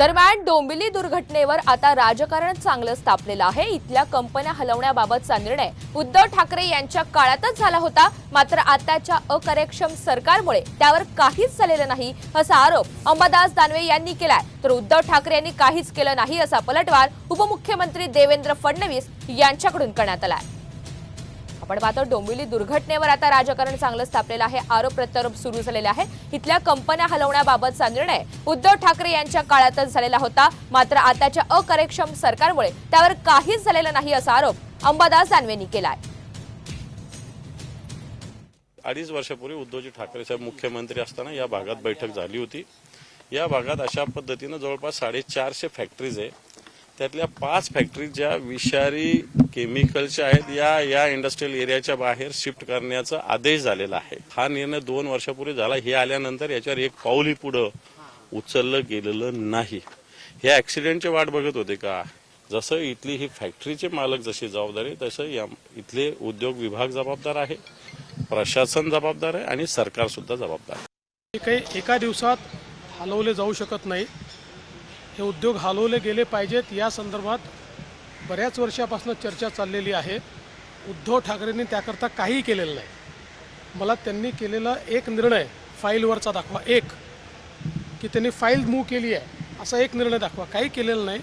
दरम्यान डोंबिवली दुर्घटनेवर आता राजकारण चांगलंच तापलेलं आहे. इथल्या कंपन्या हलवण्याबाबतचा निर्णय उद्धव ठाकरे यांच्या काळातच झाला होता. मात्र आताच्या अकार्यक्षम सरकारमुळे त्यावर काहीच झालेलं नाही असा आरोप अंबादास दानवे यांनी केलाय. तर उद्धव ठाकरे यांनी काहीच केलं नाही असा पलटवार उपमुख्यमंत्री देवेंद्र फडणवीस यांच्याकडून करण्यात आलाय. आपण मात्र डोंबिवली दुर्घटनेवर आता राजकारण चांगलंच तापलेलं आहे आरोप प्रत्यारोप सुरू झालेले आहे इथल्या कंपन्या हलवण्याबाबतचा निर्णय उद्धव ठाकरे यांच्या काळातच झालेला होता. मात्र आताच्या अकार्यक्षम सरकारमुळे त्यावर काहीच झालेलं नाही असा आरोप अंबादास दानवेंनी केलाय. अडीच वर्षापूर्वी उद्धवजी ठाकरे साहेब मुख्यमंत्री असताना या भागात बैठक झाली होती. या भागात अशा पद्धतीनं जवळपास साडेचारशे फॅक्टरीज आहे. त्यातल्या पाच फॅक्टरी ज्या विषारी केमिकलच्या आहेत या या इंडस्ट्रियल एरियाच्या बाहेर शिफ्ट करण्याचा आदेश झालेला आहे. हा निर्णय दोन वर्षापूर्वी झाला. हे आल्यानंतर याच्यावर एक पाऊलही पुढं उचललं गेलेलं नाही. हे ऍक्सिडेंटची वाट बघत होते का? जसं इथली ही फॅक्टरीचे मालक जशी जबाबदारी तसं या इथले उद्योग विभाग जबाबदार आहे प्रशासन जबाबदार आहे आणि सरकार सुद्धा जबाबदार आहे. हे काही एका दिवसात हलवले जाऊ शकत नाही हे उद्योग हलवले गेले पाहिजेत. या संदर्भात बऱ्याच वर्षापासून चर्चा चाललेली आहे. उद्धव ठाकरेंनी त्याकरता काहीही केलेलं नाही. मला त्यांनी केलेला एक निर्णय फाईलवरचा दाखवा. एक की त्यांनी फाईल मूव्ह केली आहे. असा एक निर्णय दाखवा. काही केलेला नाही.